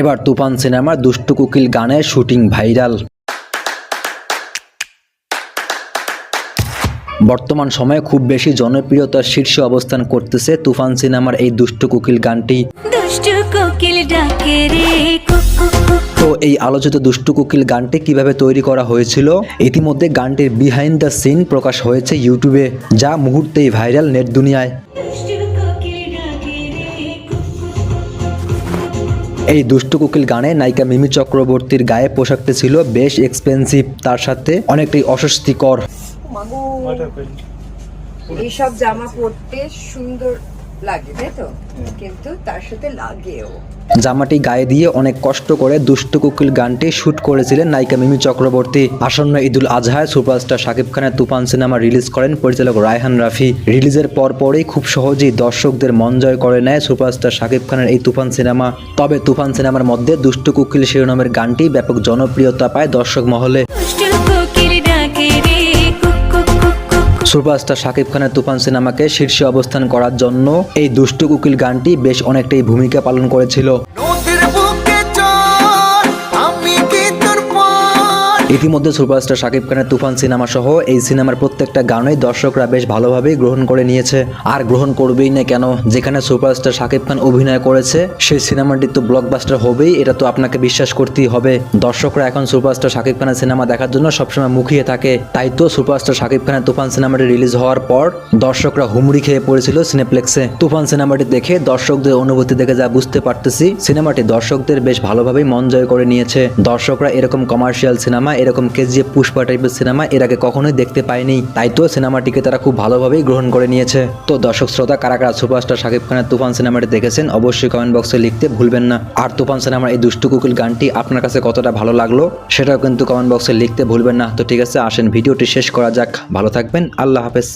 এবার তুফান সিনেমার দুষ্টু কুকিল গানের শুটিং ভাইরাল। বর্তমান সময়ে খুব বেশি জনপ্রিয়তার শীর্ষে অবস্থান করতেছে তুফান সিনেমার এই দুষ্টু কুকিল গানটি। তো এই আলোচিত দুষ্টু কুকিল গানটি কীভাবে তৈরি করা হয়েছিল? ইতিমধ্যে গানটির বিহাইন্ড দ্য সিন প্রকাশ হয়েছে ইউটিউবে যা মুহূর্তেই ভাইরাল নেট দুনিয়ায়। এই দুষ্টু কুকিল গানে নায়িকা মিমি চক্রবর্তীর গায়ে পোশাকটি ছিল বেশ এক্সপেন্সিভ তার সাথে অনেকটাই অস্বস্তিকর। এইসব জামা পরতে সুন্দর লাগে তাই তো? কিন্তু তার সাথে লাগেও। জামাটি গায়ে দিয়ে অনেক কষ্ট করে দুষ্টু কুকিল গানটি শুট করেছিলেন নায়িকা মিমি চক্রবর্তী। আসন্ন ঈদুল আজহায় সুপারস্টার শাকিব খানের তুফান সিনেমা রিলিজ করেন পরিচালক রায়হান রাফি। রিলিজের পরপরই খুব সহজেই দর্শকদের মন জয় করে নেয় সুপারস্টার শাকিব খানের এই তুফান সিনেমা। তবে তুফান সিনেমার মধ্যে দুষ্টু কুকিল শিরোনামের গানটি ব্যাপক জনপ্রিয়তা পায় দর্শক মহলে। সুপারস্টার শাকিব খানের তুফান সিনেমাকে শীর্ষে অবস্থান করার জন্য এই দুষ্টু কুকিল গানটি বেশ অনেকটাই ভূমিকা পালন করেছিল। ইতিমধ্যে সুপারস্টার শাকিব খানের তুফান সিনেমা সহ এই সিনেমার প্রত্যেকটা গানই দর্শকরা বেশ ভালোভাবেই গ্রহণ করে নিয়েছে। আর গ্রহণ করবেই না কেন? যেখানে সুপারস্টার শাকিব খান অভিনয় করেছে, সেই সিনেমাটি তো ব্লকবাস্টার হবেই, এটা তো আপনাকে বিশ্বাস করতেই হবে। দর্শকরা এখন সুপারস্টার শাকিব খানের সিনেমা দেখার জন্য সবসময় মুখিয়ে থাকে। তাই তো সুপারস্টার শাকিব খানের তুফান সিনেমাটি রিলিজ হওয়ার পর দর্শকরা হুমড়ি খেয়ে পড়েছিল সিনেপ্লেক্সে। তুফান সিনেমাটি দেখে দর্শকদের অনুভূতি দেখে যা বুঝতে পারতেছি, সিনেমাটি দর্শকদের বেশ ভালোভাবেই মন জয় করে নিয়েছে। দর্শকরা এরকম কমার্শিয়াল সিনেমা এরকম কেজিএফ পুষ্পা টাইপের সিনেমা এর আগে কখনোই দেখতে পায়নি। তাই তো সিনেমাটিকে তারা খুব ভালোভাবেই গ্রহণ করে নিয়েছে। তো দর্শক শ্রোতা, কারা কারা সুপারস্টার শাকিব খানের তুফান সিনেমাটি দেখেছেন, অবশ্যই কমেন্ট বক্সে লিখতে ভুলবেন না। আর তুফান সিনেমার এই দুষ্টু কুকুল গানটি আপনার কাছে কতটা ভালো লাগল, সেটাও কিন্তু কমেন্ট বক্সে লিখতে ভুলবেন না। তো ঠিক আছে, আসেন, ভিডিওটি শেষ করা যাক। ভালো থাকবেন, আল্লাহ হাফেজ।